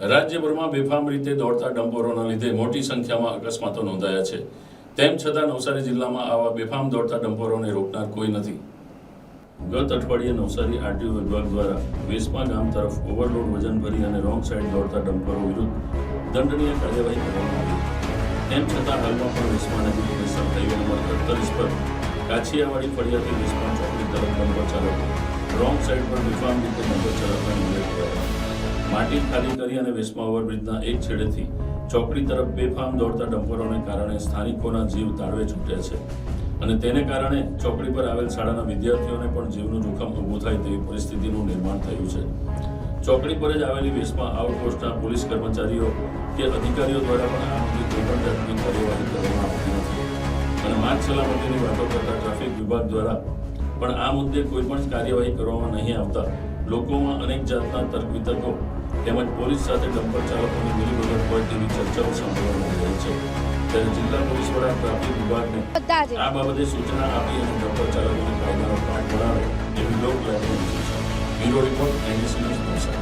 રાજ્યભરમાં બેફામ રીતે દોડતા ડમ્પરોના લીધે મોટી સંખ્યામાં અકસ્માતો નોંધાયા છે. તેમ છતાં નવસારી જિલ્લામાં આવા બેફામ દોડતા ડમ્પરોને રોકનાર કોઈ નથી. ગત અઠવાડિયે નવસારી આરટીઓ વિભાગ દ્વારા વેસમા ગામ તરફ ઓવરલોડ વજન ભરી અને રોંગ સાઈડ દોડતા ડમ્પરો વિરુદ્ધ દંડનીય કાર્યવાહી કરવામાં આવી. તેમ છતાં હાલમાં પણ વેસમા નજીક નેશનલ હાઈવે નંબર અડતાલીસ પર કાછિયાવાડી ફળિયાથી વેસમા ચોકડી તરફ ડમ્પર ચાલક રોંગ સાઈડ પર બેફામ રીતે ડમ્પર ગયા માટી ખાલી કરી અને વેસમા ઓવરબ્રિજના એક છેડેથી ચોકડી તરફ બેફામ દોડતા ડમ્પરોને કારણે સ્થાનિકોના જીવ તાળવે છૂટ્યા છે. અને તેને કારણે ચોકડી પર આવેલ શાળાના વિદ્યાર્થીઓને પણ જીવનું જોખમ ઊભું થાય તેવી પરિસ્થિતિનું નિર્માણ થયું છે. ચોકડી પર જ આવેલી વેસમાં આઉટપોસ્ટના પોલીસ કર્મચારીઓ કે અધિકારીઓ દ્વારા પણ આ અંગે કોઈ પણ જાતની કાર્યવાહી કરવામાં આવતી નથી. અને માર્ગ સલામતીની વાતો કરતા ટ્રાફિક વિભાગ દ્વારા પણ આ મુદ્દે કોઈ પણ કાર્યવાહી કરવામાં નહીં આવતા લોકોમાં અનેક જાતના તર્ક વિતર્કો તેમજ પોલીસ સાથે ડમ્પર ચાલકોની મિલીભગત હોય તેવી ચર્ચાઓ સાંભળવામાં આવી છે. ત્યારે જિલ્લા પોલીસ વડા ટ્રાફિક વિભાગને બધા આ બાબતે સૂચના આપી અને ડમ્પર ચાલકોને કાયદાનો પાઠ ભણાવે એવી લોક લાગણી છે. Bureau report NDC news